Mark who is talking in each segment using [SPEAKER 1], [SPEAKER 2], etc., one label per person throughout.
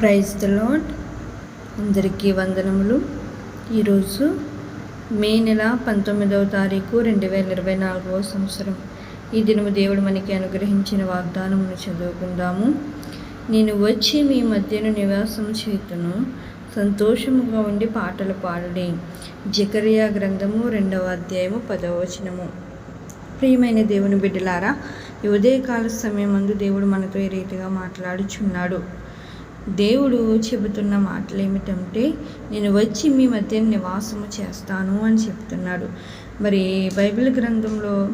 [SPEAKER 1] Praise the lord అందరికీ వందనములు. ఈరోజు మే నెల పంతొమ్మిదవ తారీఖు రెండు వేల ఇరవై నాలుగవ సంవత్సరం. ఈ దినము దేవుడు మనకి అనుగ్రహించిన వాగ్దానమును చదువుకుందాము. నేను వచ్చి మీ మధ్యను నివాసం చేతును సంతోషముగా ఉండి పాటలు పాడడే. జకరియా గ్రంథము రెండవ అధ్యాయము పదవ వచనము. ప్రియమైన దేవుని బిడ్డలారా ఈ ఉదయకాల సమయం ముందు దేవుడు మనతో ఈ రీతిగా మాట్లాడుచున్నాడు. దేవుడు చెబుతున్న మాటలు ఏమిటంటే నేను వచ్చి మీ మధ్య నివాసము చేస్తాను అని చెప్తున్నాడు. మరి బైబిల్ గ్రంథంలో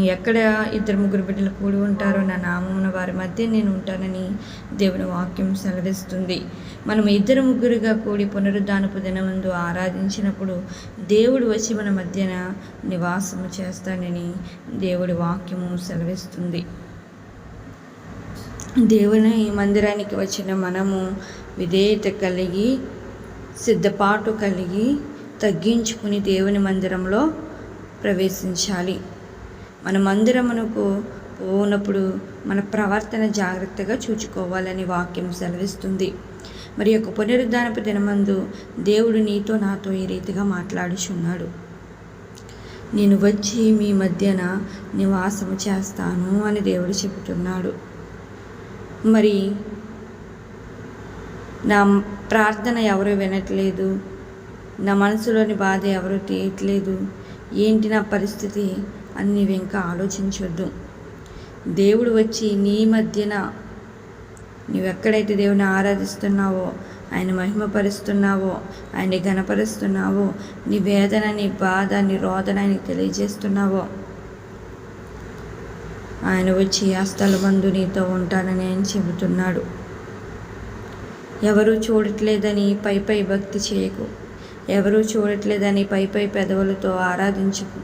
[SPEAKER 1] ఎక్కడ ఇద్దరు ముగ్గురు బిడ్డలు కూడి ఉంటారో నా నామమున వారి మధ్య నేను ఉంటానని దేవుని వాక్యం సెలవిస్తుంది. మనం ఇద్దరు ముగ్గురుగా కూడి పునరుద్ధానపు దినమందు ఆరాధించినప్పుడు దేవుడు వచ్చి మన మధ్యన నివాసము చేస్తానని దేవుడి వాక్యము సెలవిస్తుంది. దేవుని మందిరానికి వచ్చిన మనము విధేయత కలిగి సిద్ధపాటు కలిగి తగ్గించుకుని దేవుని మందిరంలో ప్రవేశించాలి. మన మందిరమునకు పోనప్పుడు మన ప్రవర్తన జాగ్రత్తగా చూచుకోవాలని వాక్యం సెలవిస్తుంది. మరి యొక్క పునరుద్ధానపు దినమందు దేవుడు నీతో నాతో ఈ రీతిగా మాట్లాడుచున్నాడు. నేను వచ్చి మీ మధ్యన నివాసము చేస్తాను అని దేవుడు చెబుతున్నాడు. మరి నా ప్రార్థన ఎవరు వినట్లేదు నా మనసులోని బాధ ఎవరు తీయట్లేదు ఏంటి నా పరిస్థితి అని నీవు ఇంకా ఆలోచించొద్దు. దేవుడు వచ్చి నీ మధ్యన నువ్వెక్కడైతే దేవుని ఆరాధిస్తున్నావో ఆయన మహిమపరుస్తున్నావో ఆయన్ని ఘనపరుస్తున్నావో నీ వేదన నీ బాధ నీ రోదన ఆయనకి తెలియజేస్తున్నావో ఆయన వచ్చి ఆ స్థలమందు నీతో ఉంటానని ఆయన చెబుతున్నాడు. ఎవరూ చూడట్లేదని పై పై భక్తి చేయకు. ఎవరూ చూడట్లేదని పై పై పెదవులతో ఆరాధించుకు.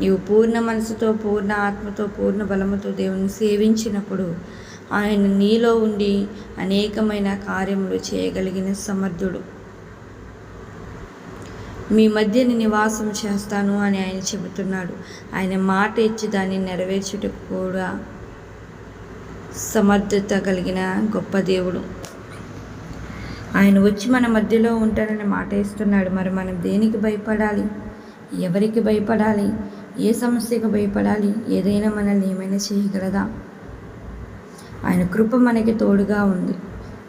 [SPEAKER 1] నీవు పూర్ణ మనసుతో పూర్ణ ఆత్మతో పూర్ణ బలముతో దేవుని సేవించినప్పుడు ఆయన నీలో ఉండి అనేకమైన కార్యములు చేయగలిగిన సమర్థుడు. మీ మధ్యని నివాసం చేస్తాను అని ఆయన చెబుతున్నాడు. ఆయన మాట ఇచ్చి దాన్ని నెరవేర్చుటకు కూడా సమర్థత కలిగిన గొప్ప దేవుడు. ఆయన వచ్చి మన మధ్యలో ఉంటారని మాట ఇస్తున్నాడు. మరి మనం దేనికి భయపడాలి? ఎవరికి భయపడాలి? ఏ సమస్యకు భయపడాలి? ఏదైనా మనల్ని ఏమైనా చేయగలదా? ఆయన కృప మనకి తోడుగా ఉంది.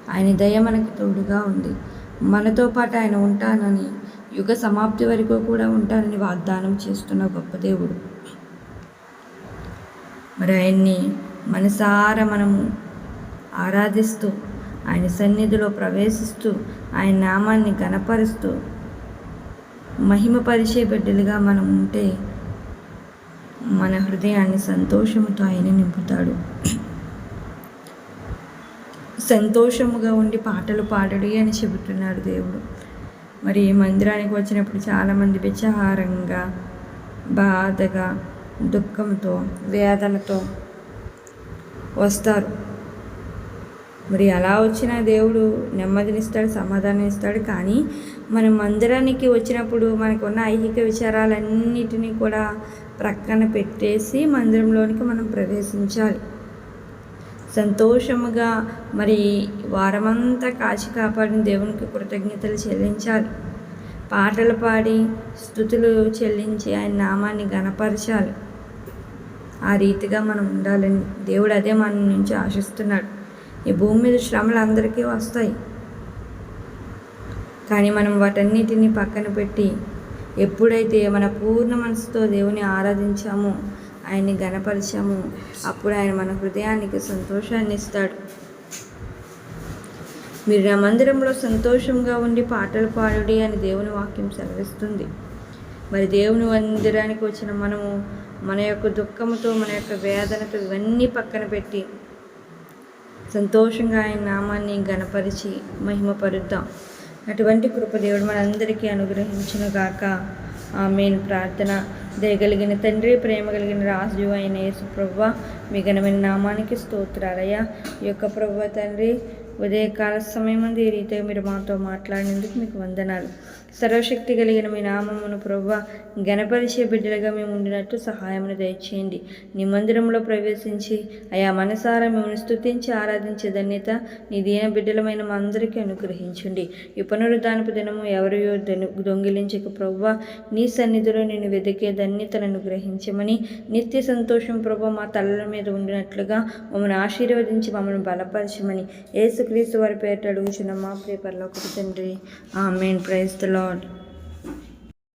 [SPEAKER 1] ఆయన దయ మనకి తోడుగా ఉంది. మనతో పాటు ఆయన ఉంటానని యుగ సమాప్తి వరకు కూడా ఉంటానని వాగ్దానం చేస్తున్న గొప్ప దేవుడు. మరి ఆయన్ని మనసారా మనము ఆరాధిస్తూ ఆయన సన్నిధిలో ప్రవేశిస్తూ ఆయన నామాన్ని గనపరుస్తూ మహిమపరిచే బిడ్డలుగా మనం ఉంటే మన హృదయాన్ని సంతోషముతో ఆయన నింపుతాడు. సంతోషముగా ఉండి పాటలు పాడడు అని చెబుతున్నాడు దేవుడు. మరి మందిరానికి వచ్చినప్పుడు చాలామంది విచారంగా బాధగా దుఃఖంతో వేదనతో వస్తారు. మరి అలా వచ్చిన దేవుడు నెమ్మదినిస్తాడు సమాధానం ఇస్తాడు. కానీ మనం మందిరానికి వచ్చినప్పుడు మనకున్న ఐహిక విచారాలన్నిటినీ కూడా ప్రక్కన పెట్టేసి మందిరంలోనికి మనం ప్రవేశించాలి. సంతోషముగా మరి వారమంతా కాచి కాపాడిన దేవునికి కృతజ్ఞతలు చెల్లించాలి. పాటలు పాడి స్థుతులు చెల్లించి ఆయన నామాన్ని గణపరచాలి ఆ రీతిగా మనం ఉండాలని దేవుడు అదే మన నుంచి ఆశిస్తున్నాడు. ఈ భూమి మీద శ్రమలు అందరికీ వస్తాయి. కానీ మనం వాటన్నిటిని పక్కన పెట్టి ఎప్పుడైతే మన పూర్ణ మనసుతో దేవుని ఆరాధించామో ఆయన్ని గణపరిచాము అప్పుడు ఆయన మన హృదయానికి సంతోషాన్ని ఇస్తాడు. మీరు నా మందిరంలో సంతోషంగా ఉండి పాటలు పాడుడి అని దేవుని వాక్యం సెలవిస్తుంది. మరి దేవుని మందిరానికి వచ్చిన మనము మన యొక్క దుఃఖముతో మన యొక్క వేదనతో ఇవన్నీ పక్కన పెట్టి సంతోషంగా ఆయన నామాన్ని గణపరిచి మహిమపరుద్దాం. అటువంటి కృప దేవుడు మనందరికీ అనుగ్రహించిన గాక ఆమెన్. ప్రార్థన దయగలిగిన తండ్రి ప్రేమ కలిగిన రాజు అయిన యేసు ప్రభ మీ ఘనమైన నామానికి స్తోత్రాలయ్యా. ఈ యొక్క ప్రభు తండ్రి ఉదయకాల సమయం ఈ రీతిగా మీరు మాతో మాట్లాడినందుకు మీకు వందనాలు. సర్వశక్తి కలిగిన మీ నామమును ప్రభు గణపరిచే బిడ్డలుగా మేము ఉండినట్టు సహాయమును దయచేయండి. నీ మందిరంలో ప్రవేశించి అయా మనసారా మిమ్మల్ని స్తుతించి ఆరాధించే ధన్యత నీ దీన బిడ్డలమైన మా అందరికీ అనుగ్రహించండి. ఈ పునరుద్ధానపు దినము ఎవరియో దొంగిలించక ప్రభు నీ సన్నిధిలో నేను వెతికే ధన్యతను అనుగ్రహించమని నిత్య సంతోషం ప్రభు మా తలల మీద ఉండినట్లుగా మమ్మల్ని ఆశీర్వదించి మమ్మల్ని బలపరచమని యేసుక్రీస్తు వారి పేట అడుగుచున్న మా ప్రియ పరలోకపు తండ్రి. ఆమెన్. Praise the lord